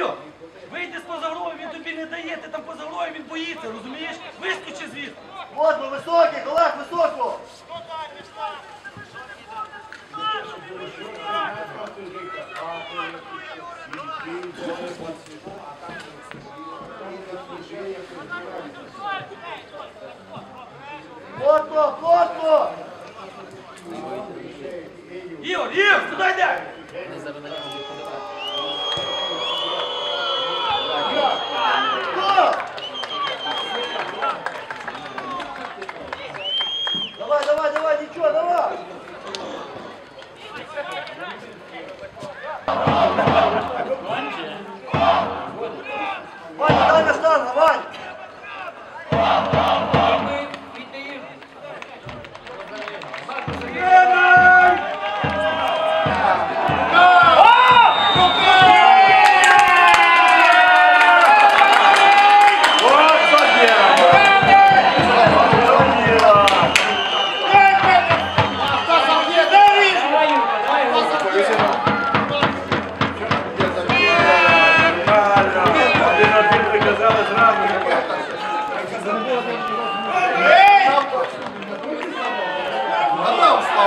Ігор, вийди з позагрою, він тобі не дає, ти там позагрою, він боїться, розумієш? Вискочи звідси. Вот ми високих, Олег, високо! Плотно, плотно! Ігор, Ігор, куди йде? Давай,